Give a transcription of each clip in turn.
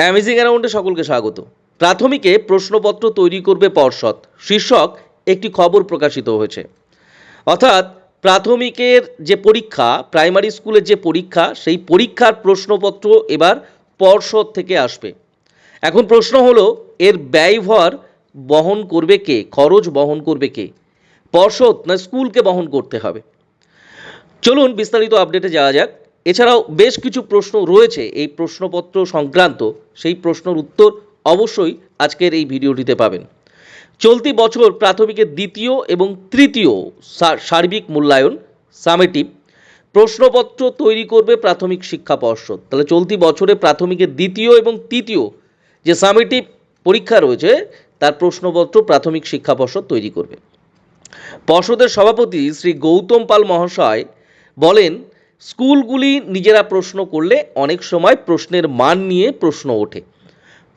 Amazing অ্যারাউন্ডে সকলকে স্বাগত। প্রাথমিকে প্রশ্নপত্র তৈরি করবে পর্ষদ। শীর্ষক একটি খবর প্রকাশিত হয়েছে। অর্থাৎ প্রাথমিকের যে পরীক্ষা, প্রাইমারি স্কুলের যে পরীক্ষা, সেই পরীক্ষার প্রশ্নপত্র এবার পর্ষদ থেকে আসবে। এখন প্রশ্ন হলো, এর ব্যয়ভার বহন করবে কে? খরচ বহন করবে কে? পর্ষদ না স্কুলকে বহন করতে হবে? চলুন বিস্তারিত আপডেটে যাওয়া যাক। এছাড়াও বেশ কিছু প্রশ্ন রয়েছে। এই প্রশ্নপত্র সংক্রান্ত সেই প্রশ্নের উত্তর অবশ্যই আজকের এই ভিডিওটিতে পাবেন। চলতি বছর প্রাথমিকের দ্বিতীয় এবং তৃতীয় সার্বিক মূল্যায়ন, সামেটিভ প্রশ্নপত্র তৈরি করবে প্রাথমিক শিক্ষা পর্ষদ। তাহলে চলতি বছরে প্রাথমিকের দ্বিতীয় এবং তৃতীয় যে সামেটিভ পরীক্ষা রয়েছে, তার প্রশ্নপত্র প্রাথমিক শিক্ষা পর্ষদ তৈরি করবে। পর্ষদের সভাপতি শ্রী গৌতম পাল মহাশয় বলেন স্কুলগুলি নিজেরা প্রশ্ন করলে অনেক সময় প্রশ্নের মান নিয়ে প্রশ্ন ওঠে।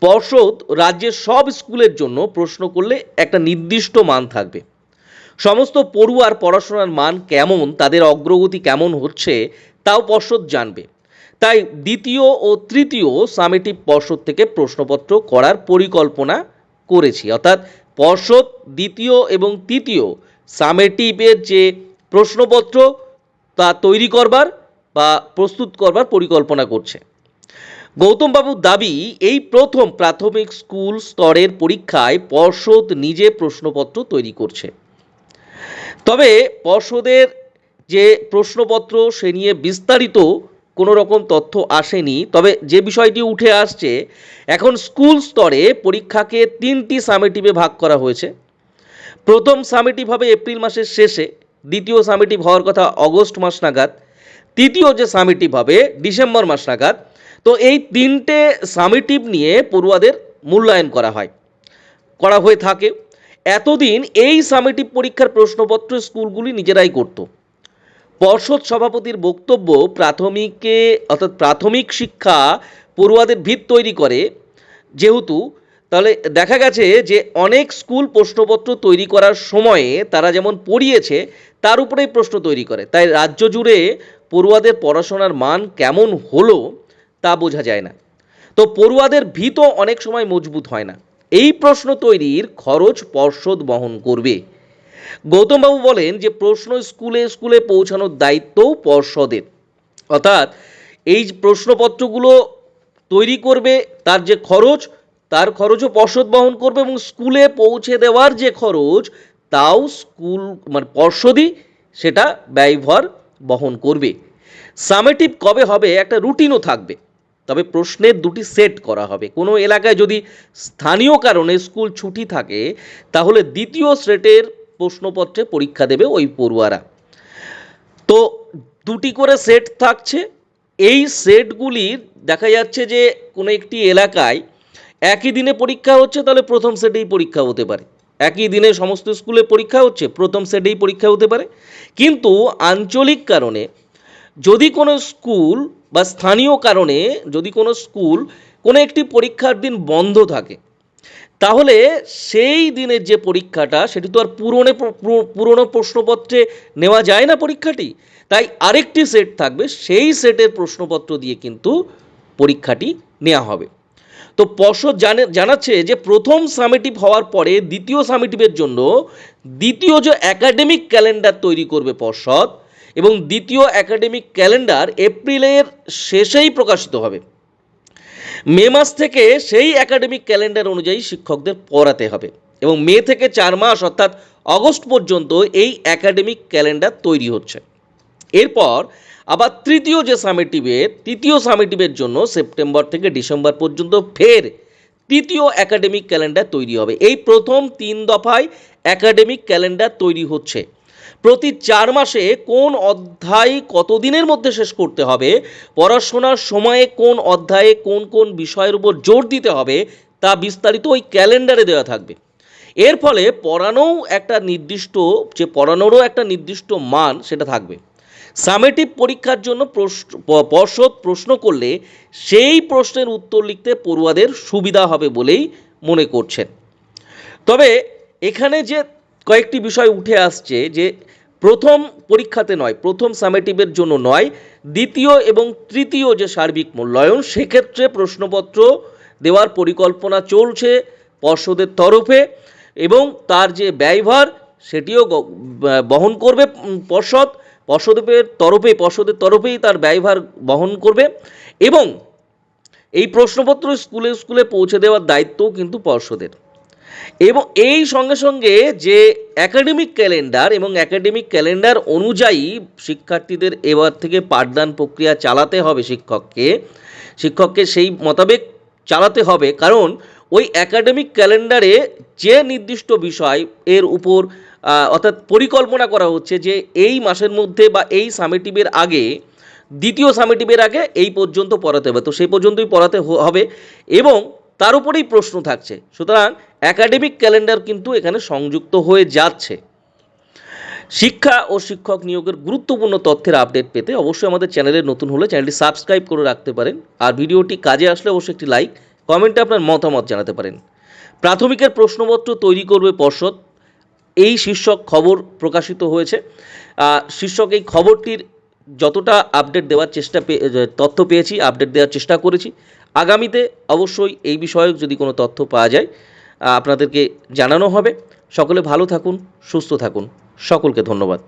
পর্ষদ রাজ্যের সব স্কুলের জন্য প্রশ্ন করলে একটা নির্দিষ্ট মান থাকবে। সমস্ত পড়ুয়ার পড়াশোনার মান কেমন, তাদের অগ্রগতি কেমন হচ্ছে, তাও পর্ষদ জানবে। তাই দ্বিতীয় ও তৃতীয় সামেটিভ পর্ষদ থেকে প্রশ্নপত্র করার পরিকল্পনা করেছি। অর্থাৎ পর্ষদ দ্বিতীয় এবং তৃতীয় সামেটিভের যে প্রশ্নপত্র তা তৈরি করবার বা প্রস্তুত করবার পরিকল্পনা করছে। গৌতমবাবুর দাবি, এই প্রথম প্রাথমিক স্কুল স্তরের পরীক্ষায় পর্ষদ নিজে প্রশ্নপত্র তৈরি করছে। তবে পর্ষদের যে প্রশ্নপত্র, সে নিয়ে বিস্তারিত কোনো রকম তথ্য আসেনি। তবে যে বিষয়টি উঠে আসছে, এখন স্কুল স্তরে পরীক্ষাকে তিনটি সামেটিভে ভাগ করা হয়েছে। প্রথম সামেটিভ হবে এপ্রিল মাসের শেষে। দ্বিতীয় সামেটিভ হওয়ার কথা অগস্ট মাস নাগাদ। তৃতীয় যে সামেটিভ হবে, ডিসেম্বর মাস নাগাদ। তো এই তিনটে সামেটিভ নিয়ে পড়ুয়াদের মূল্যায়ন করা হয়, করা হয়ে থাকে। এতদিন এই সামেটিভ পরীক্ষার প্রশ্নপত্র স্কুলগুলি নিজেরাই করত। পর্ষদ সভাপতির বক্তব্য প্রাথমিকে, অর্থাৎ প্রাথমিক শিক্ষা পড়ুয়াদের ভিত তৈরি করে। যেহেতু তাহলে দেখা গেছে যে অনেক স্কুল প্রশ্নপত্র তৈরি করার সময়ে তারা যেমন পড়িয়েছে, তার উপরেই প্রশ্ন তৈরি করে। তাই রাজ্য জুড়ে পড়ুয়াদের পড়াশোনার মান কেমন হলো তা বোঝা যায় না। তো পড়ুয়াদের ভিত অনেক সময় মজবুত হয় না। এই প্রশ্ন তৈরির খরচ পর্ষদ বহন করবে। গৌতমবাবু বলেন যে প্রশ্ন স্কুলে স্কুলে পৌঁছানোর দায়িত্বও পর্ষদের। অর্থাৎ এই প্রশ্নপত্রগুলো তৈরি করবে, তার যে খরচ তার খরচও পর্ষদ বহন করবে এবং স্কুলে পৌঁছে দেওয়ার যে খরচ, তাও স্কুল মানে পর্ষদই সেটা ব্যয়ভার বহন করবে। সামেটিভ কবে হবে একটা রুটিনও থাকবে, তবে প্রশ্নের দুটি সেট করা হবে। কোনো এলাকায় যদি স্থানীয় কারণে স্কুল ছুটি থাকে, তাহলে দ্বিতীয় সেটের প্রশ্নপত্রে পরীক্ষা দেবে ওই পড়ুয়ারা। তো দুটি করে সেট থাকছে। এই সেটগুলির দেখা যাচ্ছে যে কোনো একটি এলাকায় একই দিনে পরীক্ষা হচ্ছে, তাহলে প্রথম সেটেই পরীক্ষা হতে পারে। একই দিনে সমস্ত স্কুলে পরীক্ষা হচ্ছে, প্রথম সেটেই পরীক্ষা হতে পারে। কিন্তু আঞ্চলিক কারণে যদি কোনো স্কুল বা স্থানীয় কারণে যদি কোনো স্কুল কোনো একটি পরীক্ষার দিন বন্ধ থাকে, তাহলে সেই দিনের যে পরীক্ষাটা, সেটি তো আর পুরনো পুরনো প্রশ্নপত্রে নেওয়া যায় না পরীক্ষাটি। তাই আরেকটি সেট থাকবে, সেই সেটের প্রশ্নপত্র দিয়ে কিন্তু পরীক্ষাটি নেওয়া হবে। তো পর্ষদ জানে, জানাচ্ছে যে প্রথম সামেটিভ হওয়ার পরে দ্বিতীয় সামেটিভের জন্য দ্বিতীয় যে একাডেমিক ক্যালেন্ডার তৈরি করবে পর্ষদ এবং দ্বিতীয় একাডেমিক ক্যালেন্ডার এপ্রিলের শেষেই প্রকাশিত হবে। মে মাস থেকে সেই একাডেমিক ক্যালেন্ডার অনুযায়ী শিক্ষকদের পড়াতে হবে এবং মে থেকে চার মাস অর্থাৎ অগস্ট পর্যন্ত এই একাডেমিক ক্যালেন্ডার তৈরি হচ্ছে। এরপর আবার তৃতীয় যে সামেটিভের তৃতীয় সামেটিভের জন্য সেপ্টেম্বর থেকে ডিসেম্বর পর্যন্ত ফের তৃতীয় একাডেমিক ক্যালেন্ডার তৈরি হবে। এই প্রথম তিন দফায় একাডেমিক ক্যালেন্ডার তৈরি হচ্ছে। প্রতি চার মাসে কোন অধ্যায় কতদিনের মধ্যে শেষ করতে হবে, পড়াশোনার সময়ে কোন অধ্যায়ে কোন কোন বিষয়ের উপর জোর দিতে হবে, তা বিস্তারিত ওই ক্যালেন্ডারে দেওয়া থাকবে। এর ফলে পড়ানোও একটা নির্দিষ্ট, যে পড়ানোরও একটা নির্দিষ্ট মান সেটা থাকবে। সামেটিভ পরীক্ষার জন্য পর্ষদ প্রশ্ন করলে সেই প্রশ্নের উত্তর লিখতে পড়ুয়াদের সুবিধা হবে বলেই মনে করছেন। তবে এখানে যে কয়েকটি বিষয় উঠে আসছে যে প্রথম পরীক্ষাতে নয়, প্রথম সামেটিভের জন্য নয়, দ্বিতীয় এবং তৃতীয় যে সার্বিক মূল্যায়ন সেক্ষেত্রে প্রশ্নপত্র দেওয়ার পরিকল্পনা চলছে পর্ষদের তরফে এবং তার যে ব্যয়ভার সেটিও বহন করবে পর্ষদ। পর্ষদের তরফে পর্ষদের তরফেই তার ব্যয়ভার বহন করবে এবং এই প্রশ্নপত্র স্কুলে স্কুলে পৌঁছে দেওয়ার দায়িত্বও কিন্তু পর্ষদের এবং এই সঙ্গে সঙ্গে যে একাডেমিক ক্যালেন্ডার এবং একাডেমিক ক্যালেন্ডার অনুযায়ী শিক্ষার্থীদের এবার থেকে পাঠদান প্রক্রিয়া চালাতে হবে শিক্ষককে শিক্ষককে সেই মোতাবেক চালাতে হবে। কারণ ওই একাডেমিক ক্যালেন্ডারে যে নির্দিষ্ট বিষয় এর উপর অর্থাৎ পরিকল্পনা করা হচ্ছে যে এই মাসের মধ্যে বা এই সামেটিভের আগে, দ্বিতীয় সামেটিভের আগে এই পর্যন্ত পড়াতে হবে। তো সেই পর্যন্তই পড়াতে হবে এবং তার উপরেই প্রশ্ন থাকছে। সুতরাং একাডেমিক ক্যালেন্ডার কিন্তু এখানে সংযুক্ত হয়ে যাচ্ছে। শিক্ষা ও শিক্ষক নিয়োগের গুরুত্বপূর্ণ তথ্যের আপডেট পেতে অবশ্যই আমাদের চ্যানেলে নতুন হলে চ্যানেলটি সাবস্ক্রাইব করে রাখতে পারেন। আর ভিডিওটি কাজে আসলে অবশ্যই একটি লাইক কমেন্টে আপনার মতামত জানাতে পারেন। প্রাথমিকের প্রশ্নপত্র তৈরি করবে পর্ষদ। এই শীর্ষক খবর প্রকাশিত হয়েছে। শীর্ষক এই খবরটির যতটা আপডেট দেওয়ার চেষ্টা পেয়ে তথ্য পেয়েছি আপডেট দেওয়ার চেষ্টা করেছি। আগামীতে অবশ্যই এই বিষয়ে যদি কোনো তথ্য পাওয়া যায় আপনাদেরকে জানানো হবে। সকলে ভালো থাকুন, সুস্থ থাকুন। সকলকে ধন্যবাদ।